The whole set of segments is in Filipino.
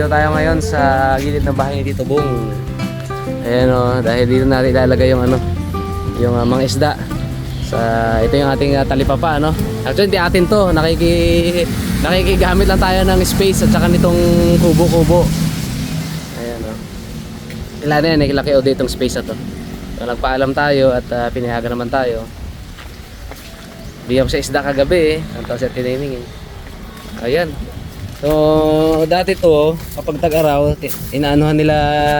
Nandito tayo ngayon sa gilid ng bahay ni Tito Bong. Ayan o, dahil dito natin ilalagay yung ano, yung uh, mga isda. Sa, ito yung ating uh, talipapa, ano? Actually, hindi atin to. Nakiki, nakikigamit lang tayo ng space at saka nitong kubo-kubo. Ayan o. Ilan na yan, nakilaki o ditong space na to. So, nagpaalam tayo at uh, pinayagan naman tayo. Bigyan ko sa isda kagabi eh. Ang tawag sa tinaming eh. Ayan. So, dati to, kapag tag-araw, inaanuhan nila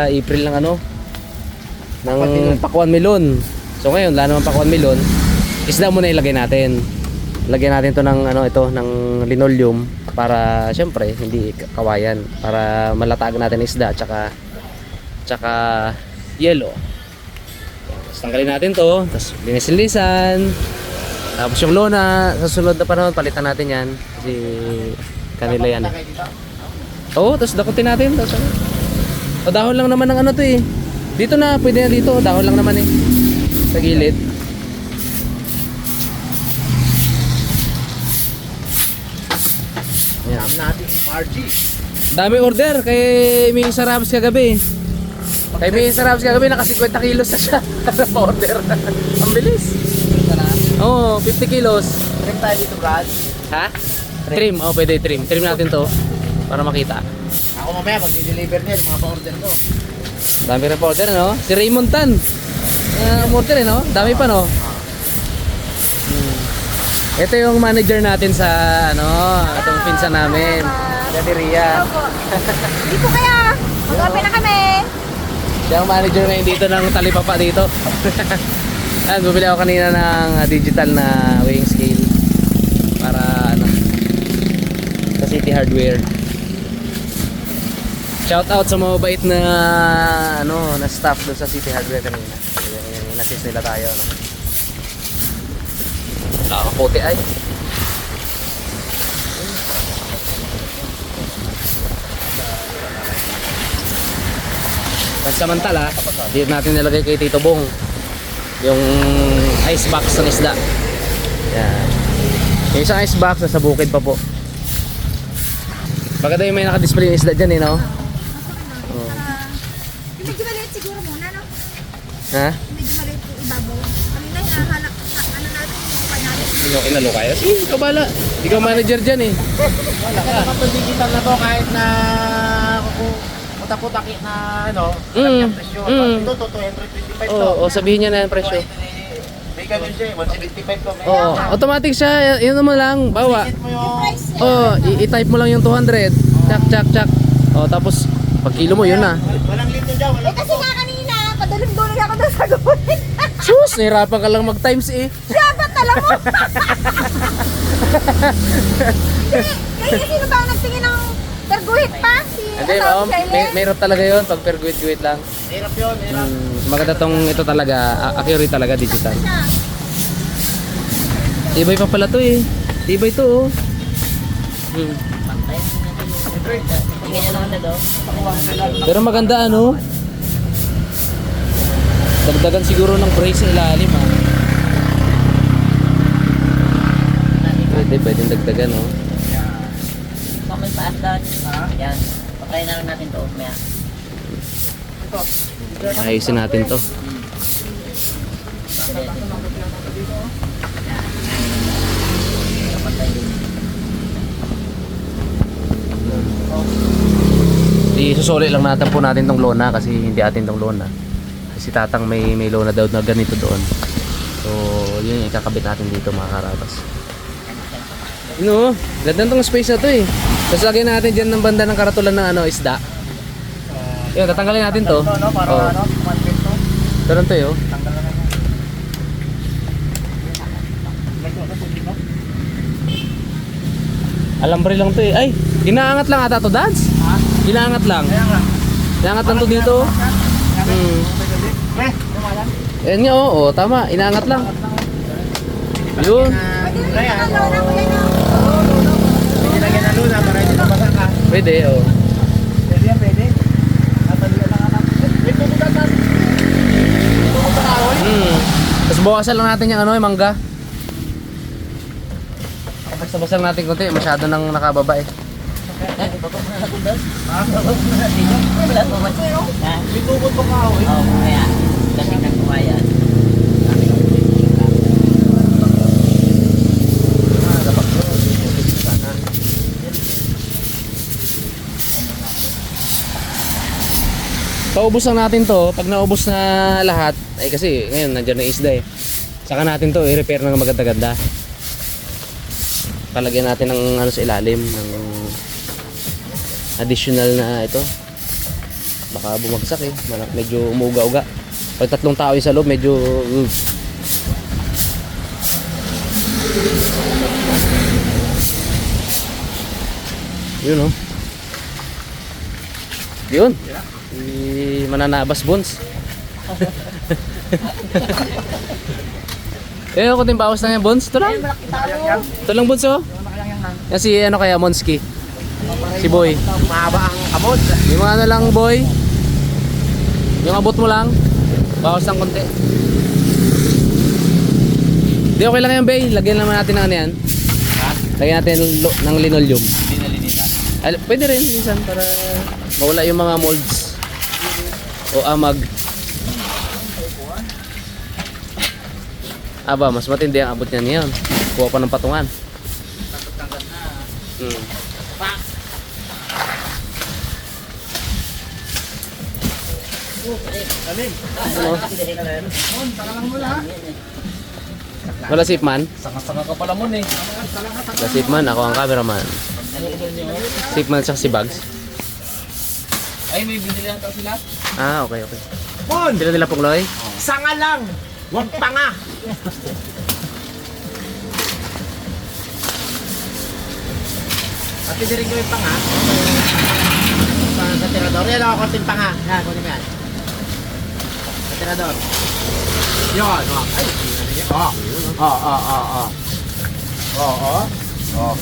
April ng ano, ng pakwan melon. So ngayon, wala naman pakwan melon, isda muna ilagay natin. Lagyan natin to ng ano ito, ng linoleum para syempre hindi kawayan para malatag natin isda tsaka tsaka yellow. Tapos tanggalin natin to, tapos linis-linisan. Tapos yung lona, sa sunod na panahon, palitan natin yan. Kasi kanila yan. eh. Oo, tapos dakutin natin. Tapos ano. O dahon lang naman ng ano to eh. Dito na, pwede na dito. Dahon lang naman eh. Sa gilid. Yan. natin, Margie. Dami order kay May Sarabs kagabi. Kay May Sarabs kagabi naka 50 kilos na siya. Order? Ang bilis. Oo, 50 kilos. Trim tayo dito, Brad. Ha? Trim. Oh, pwede trim. Trim natin to para makita. Ako mamaya, magdi-deliver niya yung mga pa-order ko. Dami rin pa order, no? Si Raymond Tan. Uh, order, eh, no? Dami pa, no? Hmm. Ito yung manager natin sa, ano, itong pinsa namin. Dati Ria. Hindi po kaya. Mag-open na kami. Siya ang manager ngayon dito ng talipapa dito. Ayan, bumili ako kanina ng uh, digital na weighing scale para ano sa City Hardware. Shout out sa mga bait na ano na staff doon sa City Hardware kanina. Inassist nila tayo no. Nakakaputi ay. Pansamantala, dito natin nilagay kay Tito Bong yung ice box ng isda. Yan. Yung isang ice box nasa bukid pa po. Maganda yung may naka-display ng isda dyan eh, no? Oh. Medyo maliit siguro muna, no? Ha? Medyo maliit yung ibabaw. Kami na hinahanap, ha- ano natin, yung pa natin. Sino kinalo kayo? Eh, ikaw bala. Ikaw manager dyan eh. Wala ka naman itong digital na to kahit na putak-putak na ano, Mm, mm. yung presyo. mm. Ito to, 225 to. Oo, oh, sabihin niya na yung presyo. Ganun siya, eh, 175 to. Oo, automatic siya. Yun naman lang, bawa. Oo, i-type mo lang yung 200. Chak, chak, chak. Oh, tapos pag kilo mo, yun na. Walang lito dyan, Eh walang kasi nga kanina, padulog-dulog ako doon sa guhit. Sus, nahirapan ka lang mag-times eh. Siya, ba't alam mo? Kaya sino ba ang nagtingin ng perguhit pa? Hindi, Shirley? may, mayroon talaga yun pag per guwit-guwit lang. Hirap yun, hirap. Hmm, maganda tong ito talaga, a- accurate talaga digital. Tibay pa pala to eh. Tibay to oh. Hmm. Pero maganda ano? Dagdagan siguro ng brace sa ilalim ah. Pwede, pwede dagdagan oh. Baka may paas doon. Yan. Patayin na lang natin to. Maya. Ayusin natin to. Isusuli lang natin po natin tong lona kasi hindi atin tong lona. Kasi si Tatang may may lona daw na ganito doon. So, yun yung ikakabit natin dito mga karabas. No, ganda tong space na to eh. Tapos lagyan natin dyan ng banda ng karatulan ng ano, isda. Yun, tatanggalin natin to. Ito, no? Para Oh. ano, 1 to. Meron to yun. Tanggal na. Alambre lang to eh. Ay, inaangat lang ata to, Dads. Ha? Inaangat lang. Kaya nga. Inaangat lang to dito. Hmm. Eh, lumayan. Ayan nga, oo, tama. Inaangat lang. Yun. Kaya, yung lona ko yan, no? Hindi lagyan na luna para hindi mabasa ka. Pwede, oo. Pwede yan, pwede. Tatalian lang natin. Wait, pwede ka natin. Sa kahoy. Hmm. Tapos bawasan lang natin yung ano, yung mangga. Basta-basta natin konti, masyado nang nakababa eh. Baba mo na natin doon. Baba mo na natin doon. Wala po ba? Ha? May tubod pa kahoy. Oo, kaya. Lamig ng kumayan. Paubos lang natin to. Pag naubos na lahat, ay kasi ngayon nandiyan na isda eh. Saka natin to i-repair ng maganda-ganda. Palagyan natin ng ano sa ilalim ng additional na ito. Baka bumagsak eh. Medyo umuuga-uga. Pag tatlong tao yung sa loob, medyo uh, Yun oh. Yun. Si Mananabas Bones. eh, ako din bawas na yan, Bones. Ito lang. Ito lang, Bones, oh. Yan si, ano kaya, Monski. Si Boy. Mahaba ang abot. Yung mga ano lang, Boy. Yung abot mo lang. Bawas ng konti. Di okay lang yan, Bay. Lagyan naman natin ng ano yan. Lagyan natin ng, linoleum. Ay, pwede rin minsan para mawala yung mga molds o amag. Aba, mas matindi ang abot niya niyan. Kuha pa ng patungan. Hmm. Ano? Wala sipman? Sanga-sanga ka pala mon eh. Wala sipman, ako ang cameraman. Sipman siya si Bugs. Ay, may binili daw sila. Ah, okay, okay. Mon! Sila nila pungloy? Sanga lang! Huwag tanga! At hindi rin ko yung panga. Sa, sa tirador. Yan ako konting panga. Yan, kunin mo yan. Sa tirador. Yan. Oh. Ay, oh. Oh, oh, oh, oh. Oh, oh. Oh.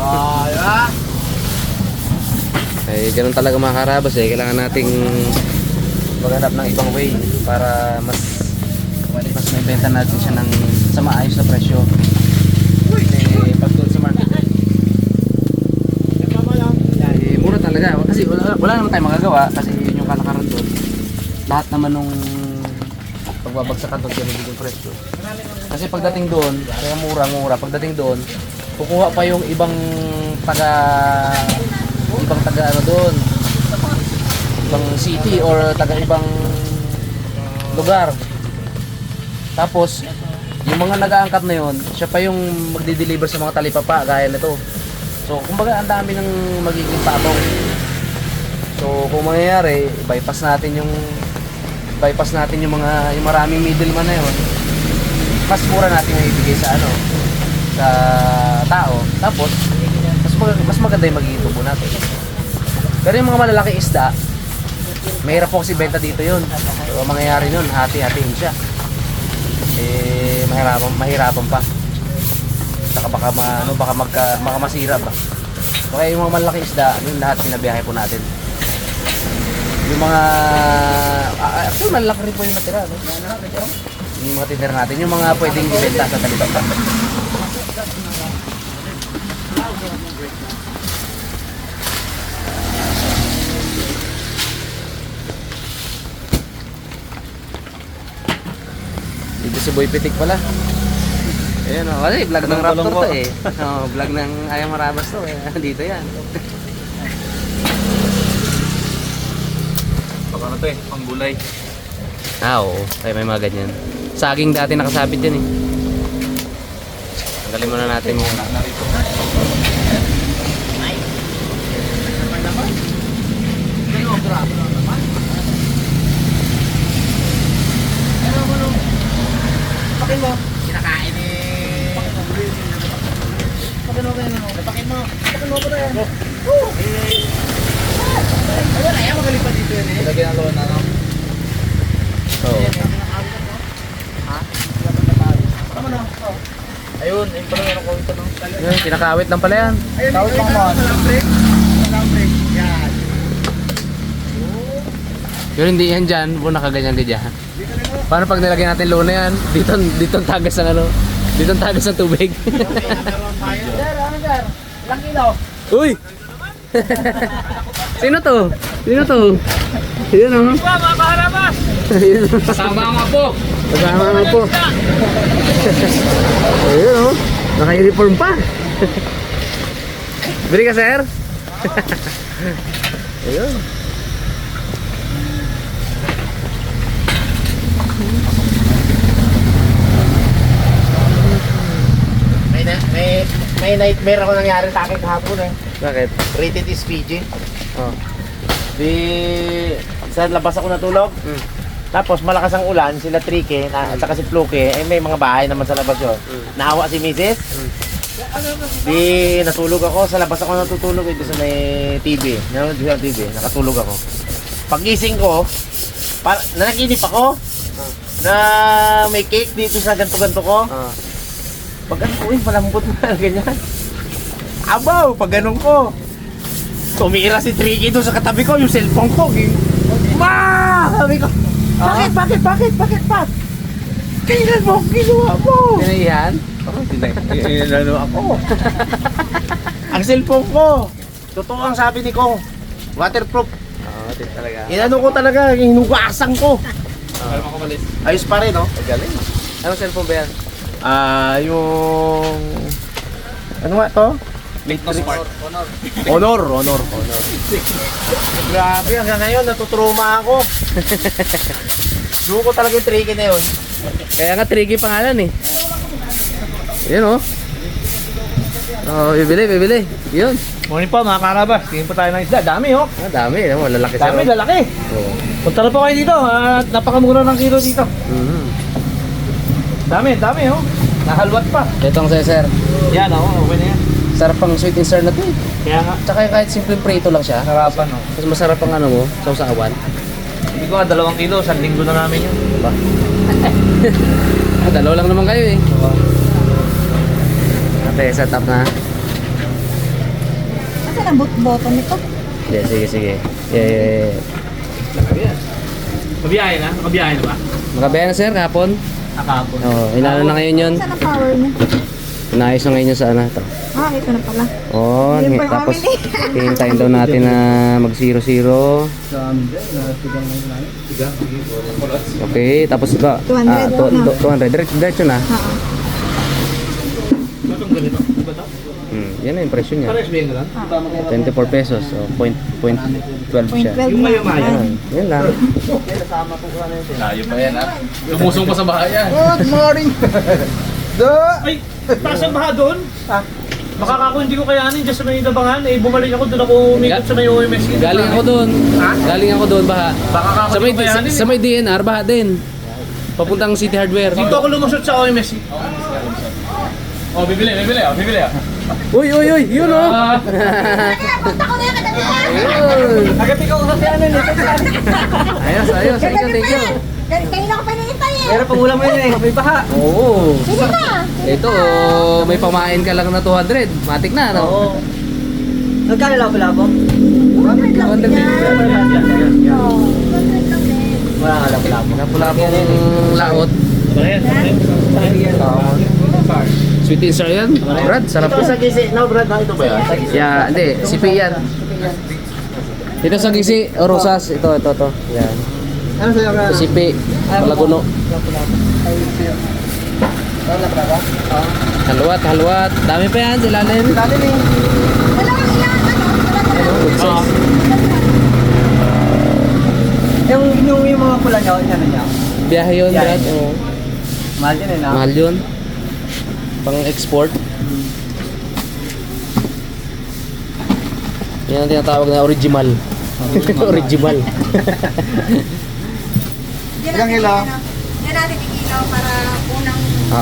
Oh, diba? Eh, ganun talaga mga karabas eh. Kailangan nating maghanap ng ibang way para mas mas may benta natin siya ng sa maayos na presyo. Eh, pag sa market eh, mura talaga. Kasi wala, wala naman tayong magagawa kasi yun yung kalakaran doon. Lahat naman nung pagbabagsakan doon kaya magiging presyo. Kasi pagdating doon, kaya mura-mura. Pagdating doon, kukuha pa yung ibang taga ibang taga ano doon? Ibang city or taga ibang lugar. Tapos yung mga nag-aangkat na yon siya pa yung magdi-deliver sa mga talipapa gaya nito. So kumbaga ang dami ng magiging patong. So kung mangyayari bypass natin yung bypass natin yung mga yung maraming middleman na yon mas mura natin yung ibigay sa ano sa tao. Tapos mag- mas maganda yung magiging tubo natin. Pero yung mga malalaki isda mahirap po kasi benta dito yun. So ang mangyayari nun hati-hatiin siya. Eh mahirapan mahirapan pa. Saka baka ma, ano, baka magka, baka masira ba? So kaya yung mga malalaki isda yun lahat pinabiyahe po natin. Yung mga ah, ah, actually malalaki rin po yung natira no? yung mga tinira natin yung mga pwedeng ibenta sa talibaba si Boy Pitik pala. Ayan o. Kasi vlog ng Raptor to eh. Oh, vlog ng Ayaw Marabas to eh. Dito yan. Baka na to eh, pang gulay. Ah, oo. Ay, may mga ganyan. Saging dati nakasabit yan eh. Tanggalin muna natin yung... Pakin mo. Kinakain eh. Pakin mo. Pakin mo. Pakin mo. Pakin mo pa yan. Oo. Ayun, ayaw magaling pa dito yan eh. Lagyan ng lawan na no? Oo. Tama na. Ayun, ayun pala meron ko ito no? Yun, pinakawit lang pala yan. Ayun, Tawid lang mo. Walang break. Yan. Yun, hindi yan dyan. Kung nakaganyan ka dyan. Paano pag nilagyan natin luna yan? Dito, dito ang tagas ng ano? Dito ang tagas ng tubig. Sir, ano sir? Ilang kilo? Uy! Sino to? Sino to? Yun oh. Ayun. Kasama nga po. Kasama nga po. Ayun oh. Naka-uniform pa. Bili ka, sir? Ayun. Na, may, may nightmare ako nangyari sa akin kahapon eh. Bakit? Rated is PG. Oh. Di sa labas ako natulog. Mm. Tapos malakas ang ulan, sila Trike na, at saka si Fluke, eh may mga bahay naman sa labas yun. Mm. Naawa si Mrs. Di natulog ako, sa labas ako natutulog eh, sa may TV. Nanonood sa TV, nakatulog ako. Pagising ko, para, nanaginip ako na may cake dito sa ganto-ganto ko. Ah. Pag ano ko, uy, malambot na, ganyan. Abaw, pag ganun ko. Tumira si Tricky doon sa katabi ko, yung cellphone ko. ging- Ma! Sabi ko, bakit, bakit, bakit, bakit, bakit? Kailan mo, ginawa mo? Pinaihan? Inano ako. ang cellphone ko. Totoo ang sabi ni Kong. Waterproof. Oo, oh, talaga. Inano ko talaga, hinugasan ko. Ayos pa rin, no? Galing. Anong cellphone ba yan? Ah, yung... Ano nga to? Smart. Honor. Honor, honor, honor. Grabe, hanggang ngayon natutruma ako. Doon ko talaga yung tricky na yun. Kaya nga tricky pangalan eh. Yun oh. Oh, bibili, bibili. Yun. Morning po mga karabas, tingin po tayo ng isda. Dami oh. Ah, dami. Lalaki siya. Dami, lalaki. Oo. Punta na po kayo dito. At napakamura ng kilo dito. Mhm. Dami, dami oh. Nahalwat pa. Ito ang sir, sir. Yan oh, okay na yan. Sarap pang sweet and sour na to eh. Kaya nga, Tsaka kahit simple prito lang siya. harapan oh. Mas masarap ang ano mo, sausawan. Hindi ko nga dalawang kilo, isang linggo na namin yun. Diba? ah, dalawa lang naman kayo eh. Ate, set up na. Asan ang bot button nito? Yeah, sige, sige. Yeah, yeah, yeah. Mabiyahe na? Mabiyahe na ba? Makabayan na sir, kapon. Nakapon. Oo, oh, inano na ngayon yun. Saan ang power niya? Inayos na ngayon yun sa ano. Ito. Ah, ito na pala. Oh, pa yung tapos amin hihintayin daw natin na mag 0-0. Okay, tapos ba? 200 ah, daw na. 200. Diretso, diretso na. Oo. Yan na yung presyo niya. Pares yun lang? 24 pesos. So, point, point 12 siya. 0.12 Yung na. mayo-mayo. Yan, yan lang. Layo pa yan ha. Lumusong pa sa bahay yan. Good morning! Ay, taas ang baha doon. Ah. Baka ako hindi ko kayanin dyan sa may nabangan. Eh, bumalik ako doon ako umikot sa may OMS. Galing ako doon. Galing ako doon, baha. Baka ako Sa may, sa, sa may DNR, baha din. Papuntang City Hardware. Dito ako lumusot sa OMS. Oh, bibili, bibili ah, bibili ah. Uy, uy, uy, yun oh. Kaya, punta ko na yung katabi. Ayun. Agad ikaw sa ano Ayos, ayos. Thank you, thank you. Kanina ko pa hinihintay eh. Pero pang ulam mo yun eh, may baha. Oo. Sige na. Ito, oh, may pamain ka lang na 200. Matik na, no? Oo. Nagkano lang pala po? 100 lang yan. Oo, 100 lang din. Wala nga lang pala po. Napula-pong laot. Sweet and sour yan. Brad, sarap Ito po. sa gisi, no Brad, no? Ito ba yan? Yeah, hindi. Sipi yan. Ito sa gisi, o rosas. Ito, ito, ito. Yan. Ano sa'yo ka? Ito sipi, palaguno. Haluat, haluat. Dami pa yan, sila na yun. Dami ni. Ano? Good size. Yung, yung, yung mga pula niya, ano niya? Biyahe yun, Biyahe. Brad. Oo. Mahal din eh na. Mahal yun. Pang export. Yan ang tinatawag na original. original. Yan Ilang natin, kilo? Yan natin ikilaw para unang...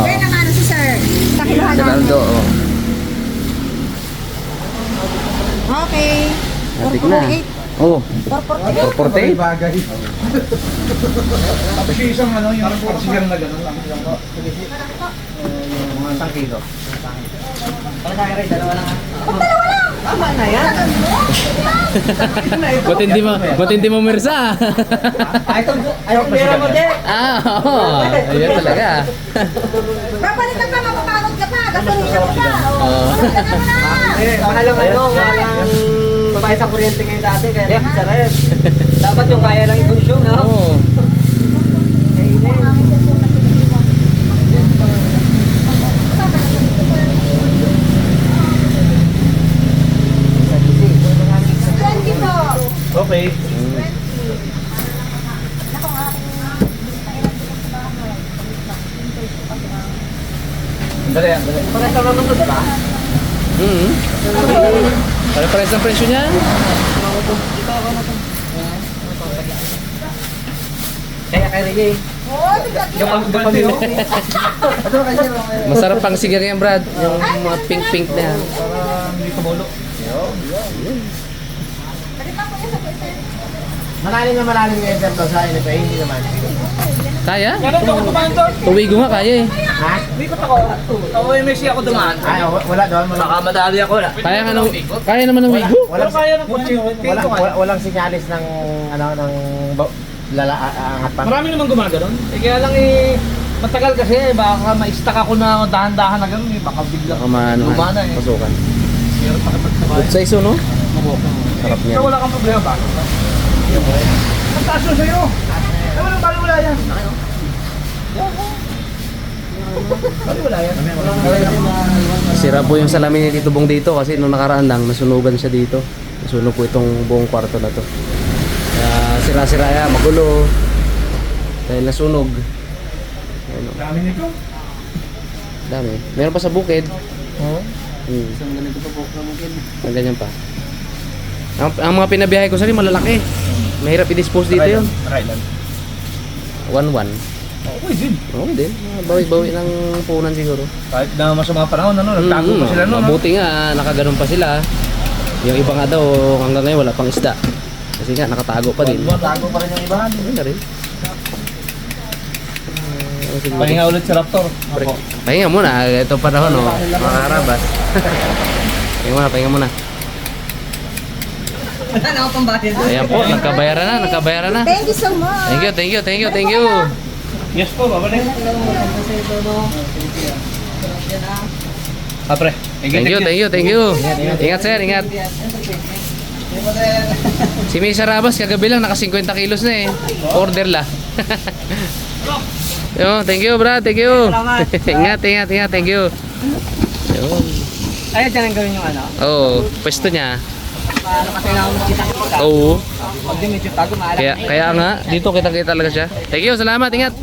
Yan ang ano si sir. Takiluhan namin. Ronaldo, oh. Okay. Natik na. 448. Oh, 448. 448. bagay. Kasi isang ano, yung parsigan na gano'n lang. Isang kilo. Kaya tayo rin, dalawa lang. Tama na yan. Matindi mo, matindi mo mirsa. Ay, ito, ayaw ko pera mo din. ah, oo. Ayan talaga. Babalikan pa, mapapagod ka pa. Gasolina mo pa. Oo. Oh. Eh, mahal ang ano, mahal ang Babae sa kuryente ngayon dati, kaya yeah. sarap. Dapat yung kaya lang i-consume, no? Oo. Twenty po. Okay. Dali yan, dali. Parang sa mga ba? Mm. Pare-pares ang presyo niyan. Kaya kaya rin niyo. Masarap pang sigar yan, Brad. Yung mga pink-pink na yan. Para hindi tumulo. Malalim na malalim yung effort to sa NFA, hindi naman. Kaya? Lang ako dumaan doon. Tuwigo nga kaya eh. Ha? Ikot ako. Yung Messi ako dumaan. Ay, w- wala doon, wala. Baka madali ako na. Kaya nga ng, kaya naman ng wigo. Pero kaya ng kutsi. Wala, wala, walang sinyalis ng, ano, ng ba- lala, a- angat pa. Marami naman gumaganon. Eh, kaya lang eh, matagal kasi, baka ma-stack ako na dahan-dahan na gano'n eh. Baka bigla Baka maano lumana eh. Pasukan. Meron pa kapag Good size oh, no? Sarap. Pero wala kang problema ba? Ang taas yun sa'yo. Ano nang bali wala yan? Bali wala yan. Sira po yung salamin ni Tito Bong dito kasi nung nakaraan lang, nasunugan siya dito. Nasunog po itong buong kwarto na to. Kaya sira-sira yan, magulo. Dahil nasunog. Ayun. Dami nito. Dami. Meron pa sa bukid. Oo. Hmm. Ang ganyan pa. Ang, ang mga pinabiyahe ko sa rin malalaki. Mahirap i-dispose dito yun. Try lang. 1-1. Okay din. Okay din. Mga Bawi-bawi ng punan siguro. Kahit na masama panahon, ano, nagtago pa sila noon. Mabuti nga, nakaganon pa sila. Yung iba nga daw, hanggang ngayon wala pang isda. Kasi nga, nakatago pa din. Tago pa rin yung iba. Ayun na rin. Ah. Pahinga ulit si Raptor. Pahinga muna, ito panahon oh, mga karabas. pahinga muna, pahinga muna. Wala na ako. Ayan po, nagkabayaran na, nagkabayaran na. Thank you so much. Thank you, thank you, thank you, thank you. Yes po, babalik. Ah, pre. Thank you, thank you, thank you. Ingat sir, ingat. Si May Sarabas kagabi lang naka 50 kilos na eh. Order la. Yo, thank you, brad. Thank you. ingat, ingat, ingat. Thank you. Yun. Ay, dyan ang gawin yung ano. Oo, pwesto niya. Oo. Kaya kaya nga dito kita-kita talaga siya. Thank you, salamat. Ingat.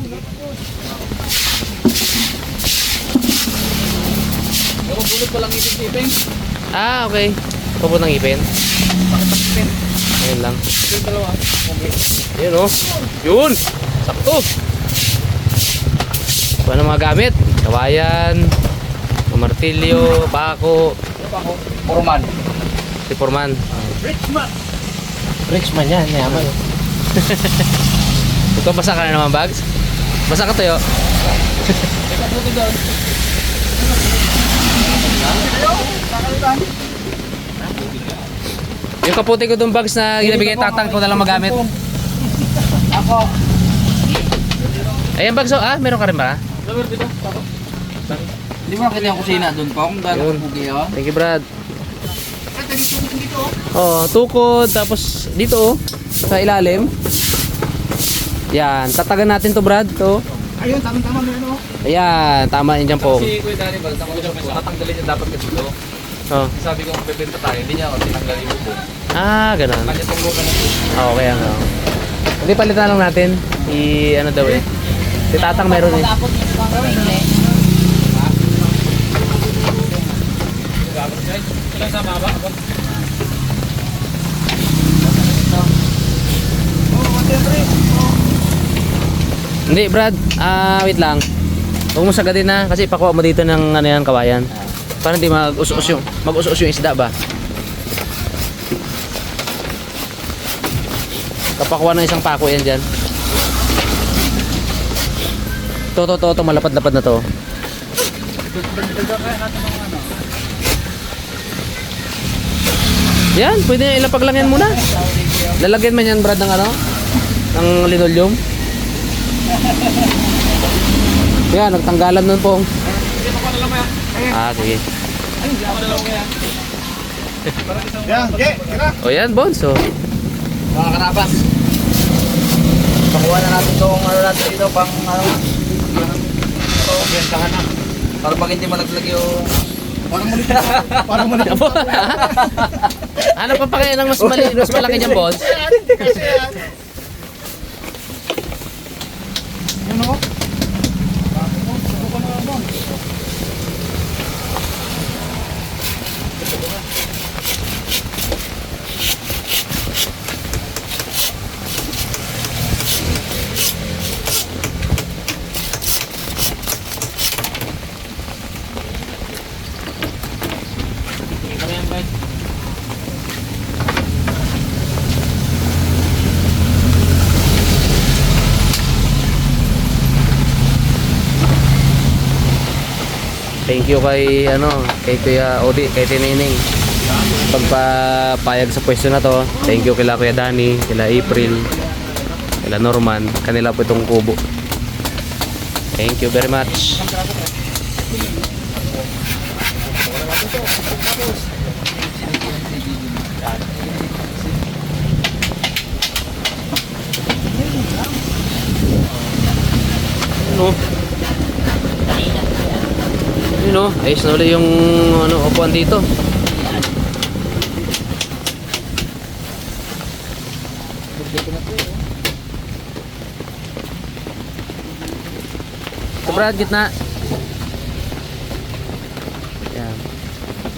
Ah, okay. Papuntang ipin. Ayun lang. Ayun oh. Yun. Sakto. Ano mga gamit? Kawayan, martilyo, bako, Purman. Si Forman. Richman yan, yaman. Ikaw basa ka na naman, Bags? Basa ka tayo. Yung kaputi ko doon bags na ginabigay tatang ko na lang magamit. Ako. Ayan bags, oh. ah, meron ka rin ba? Hindi mo nakita yung kusina doon po, kung Yun. gano'n pugi yun. Thank you, Brad. Oh, tukod, tapos dito oh, sa ilalim. Yan, tatagan natin to, Brad, to. Ayun, tamang-tama mo ano. Ayan, tama yun dyan po. Si Kuya Danny Bal, tama ko siya, tatanggalin niya dapat kasi ito. Oh. Sabi ko, bebenta tayo, hindi niya ako tinanggalin yung buko. Ah, ganun. Kanya tunggo ka na po. Oo, kaya nga. Hindi palitan lang natin. I ano daw eh. Si Tatang meron eh. Tapos yung mga pingle. Ilang ba? Hindi, Brad. Ah, wait lang. Huwag mo sagadin na kasi pakuha mo dito ng ano yan, kawayan. Para hindi mag-us-us yung, mag-us-us yung isda ba? Kapakuha ng isang pako yan dyan. To, to, to, to, malapad-lapad na to. Yan, pwede na ilapag lang yan muna. Lalagyan man yan, Brad, ng ano? Ng linoleum. Yan, nagtanggalan nun po. Ah, sige. Yan, okay, tira. O yan, Bones. Oh. Mga karabas. Pakuha na natin itong ano natin dito pang ano. Bentahan na. Para pag hindi malaglag yung... Parang mali. Parang mali. ano pa pa kaya ng mas, mali, mas malaki dyan, Bones? Kasi Thank you kay ano, kay Kuya Odi, kay Tinining. Pagpapayag sa pwesto na to. Thank you kila Kuya Dani, kila April, kila Norman. Kanila po itong kubo. Thank you very much. Ano? Yun o, ayos na ulit yung ano, upuan dito. Ito Brad, gitna. Yan.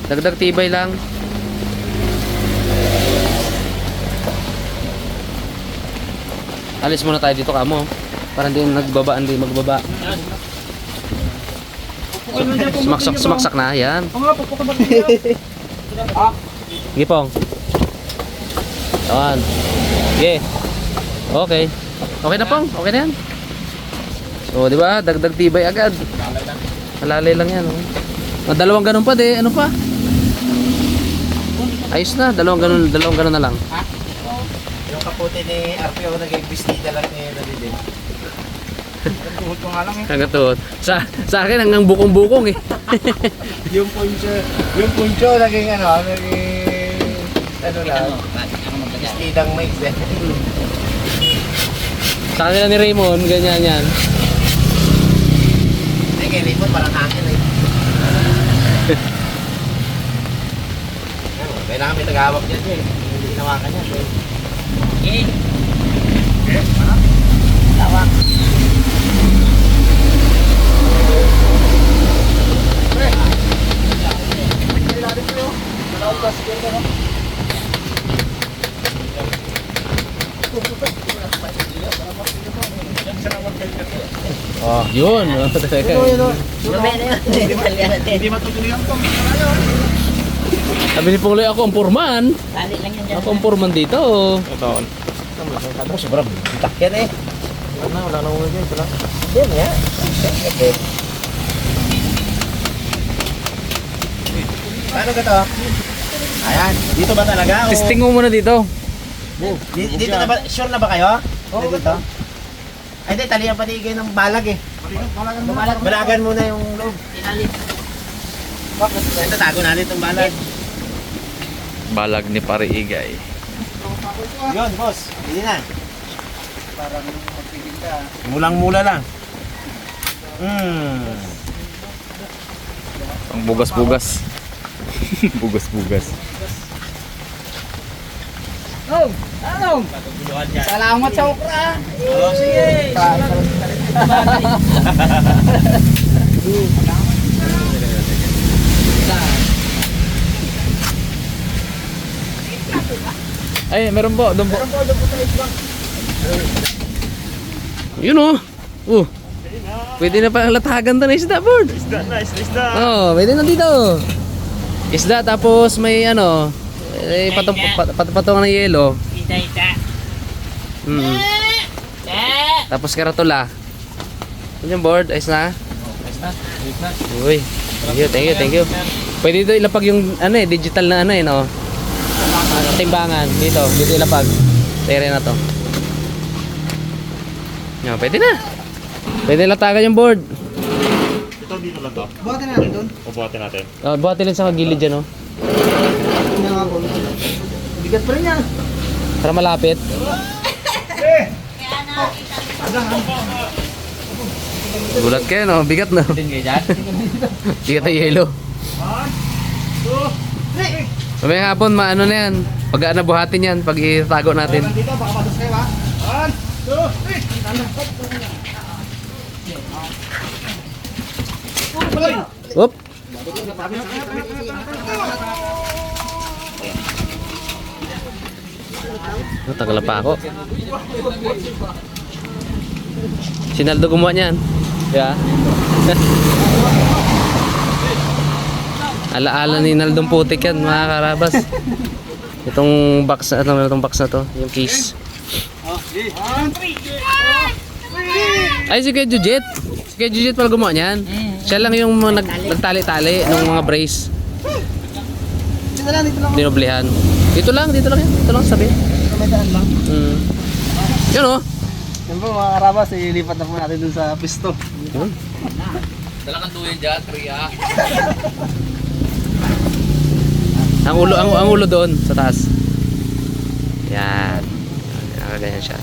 Dagdag tibay lang. Alis muna tayo dito kamo. Para hindi nagbaba, hindi magbaba. Sumaksak, sumaksak na, yan. Ang nga, pagpakabat niya. Gipong. Yan. Okay. Okay. Okay na pong. Okay na yan. So, di ba? Dagdag tibay agad. Malalay lang yan. Oh. Ah, dalawang ganun pa, de. Ano pa? Ayos na. Dalawang ganun, dalawang ganun na lang. Yung kaputi ni RPO naging bestida lang ni Nadidin. Tuhod ko nga lang eh. Hanggang tuhod. Sa, sa akin, hanggang bukong-bukong eh. Yung puncho, yung puncho naging ano, naging ano lang, bestidang mix eh. Sa kanila ni Raymond, ganyan yan. Ay, kay Raymond parang hangin eh. Ano, Kailangan may tagahawak dyan eh. Hindi hinawakan yan eh. Okay. Okay, Oh, yun. Oh, teka. Mamaya na yun. Italian natin. Hindi matutuloy ang tong. Sabi ni Puloy, ako ang purman. Tali lang yan dyan. Ako ang purman dito. Ako sobrang bitak yan eh. Wala na, wala na ulit yan. Wala. Yan ya. Paano ka to? Ayan, dito ba talaga? o- Testing mo muna dito. Di- Dito na ba? Sure na ba kayo? Oo, dito. Ay, hindi, talihan pa ni ng balag eh. Balagan mo. Balagan muna yung loob. Ilalim. Ito, tago natin itong balag. Balag ni Pare Igay. Yun, boss. Hindi na. Parang magpigil ka. Mulang-mula lang. Hmm. Ang bugas-bugas. bugas-bugas. Salamat sa okra. Oh, sige. Ay, meron po. Doon po. Yun oh. Uh. Pwede na palang latagan to na isda, board. Isda na, isda. Oh, pwede na dito. Isda tapos may ano, eh, patong, pat, pat, patungan ng yelo. Isa, isa. Mm. Eh! Tapos karatula. Yun yung board, ayos na. Uy. Thank you, thank you, thank you. Pwede dito ilapag yung ano eh, digital na ano eh, no? Ano, timbangan. Dito, dito ilapag. Sa area na to. Yan, pwede na. Pwede latagan yung board. Ito dito lang to. Buhatin natin doon. O buhatin natin. Oh, buhatin lang sa kagilid dyan, oh. Bigat pa rin yan. Para malapit. Gulat kayo no, bigat no. bigat na yelo. Mamayang hapon, maano na yan. Pag na buhatin yan, pag itago natin. Dito, baka matas kayo ha. One, two, three. Oop! Oh, tagal pa ako. Sinaldo gumawa niyan. Yeah. Alaala ni Naldong putik yan, mga karabas. Itong box na, ano, itong box na to, yung case. Ay, si Kuya Jujit. Si Kuya Jujit pala gumawa niyan. Siya lang yung nag, nagtali-tali ng mga brace. Dito lang, dito lang. Dinoblihan. Dito lang, dito lang yan. Dito lang sabi. May daan lang. Mm. Yun oh. Yan po mga karabas, ililipat na po natin dun sa pisto. Yun. Talagang tuwin dyan, Tria. Ang ulo, ang, ang ulo doon sa taas. Yan. Nakaganyan siya.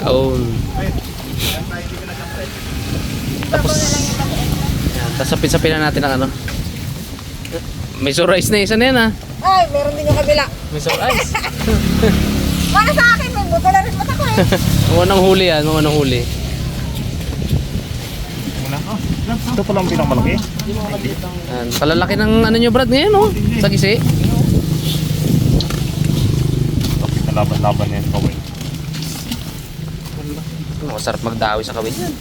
Yaon. Tapos, yan. Tapos sapin-sapin na natin ang ano. May surprise na isa na yan ah. Ay, meron din yung kabila. May surprise. Para sa akin, may buto na rin mata ko eh. Mga unang huli yan, mga unang huli. Ito pa lang pinakamalaki. Yan. Palalaki ng ano nyo Brad ngayon oh. Sa gisi. Nalaban-laban na yung kawin. Masarap magdawi sa kawin yan.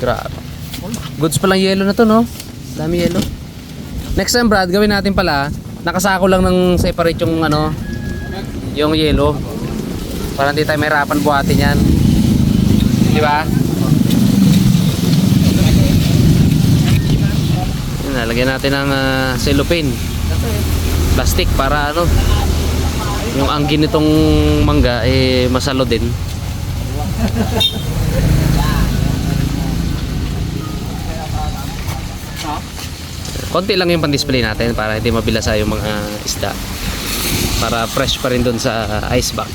Grabe. Goods palang yelo na to, no? Dami yelo. Next time, Brad, gawin natin pala, nakasako lang ng separate yung ano, yung yelo. Para hindi tayo mahirapan buhatin yan. Di ba? Nalagyan natin ng ah, cellophane. Plastic para ano, yung angin nitong mangga eh masalo din. Konti lang yung pan-display natin para hindi mabilasa yung mga isda. Para fresh pa rin dun sa ice box.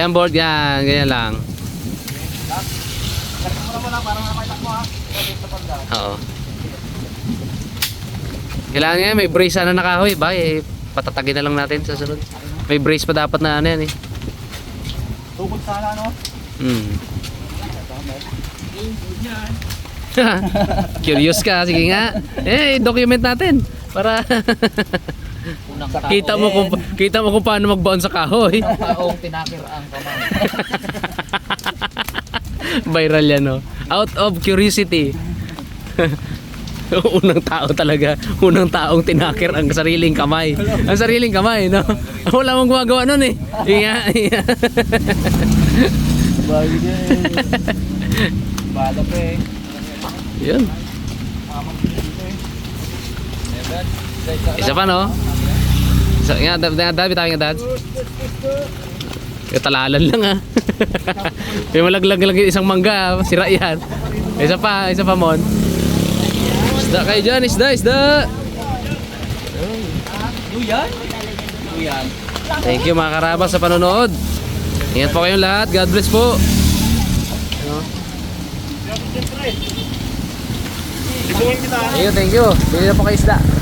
Yan board yan, ganyan lang. Oo. Kailangan nga may brace sana nakahoy ba eh patatagin na lang natin sa sunod. May brace pa dapat na ano yan eh. Tugod sana, no? Hmm. Curious ka, sige nga. Eh, document natin para kita mo kung kita mo kung paano mag-bounce sa kahoy. Taong tinakir ang kamay. Viral yan, no? Out of curiosity. unang tao talaga. Unang taong tinakir ang sariling kamay. Ang sariling kamay, no? Wala mong gumagawa nun eh. Iya, iya. Bagay din. Bala pa eh. Yun. Isa pa, no? Isa, nga, dad, dad, dad, bitawin nga, dad. Katalalan lang, ah. May malaglag lang yung isang mangga, ah. sira yan. Isa pa, isa pa, mon. Isda kayo dyan, isda, isda. Thank you mga karabas sa panonood. Ingat po kayong lahat. God bless po. Thank you, thank you. Bili na po kayo isda.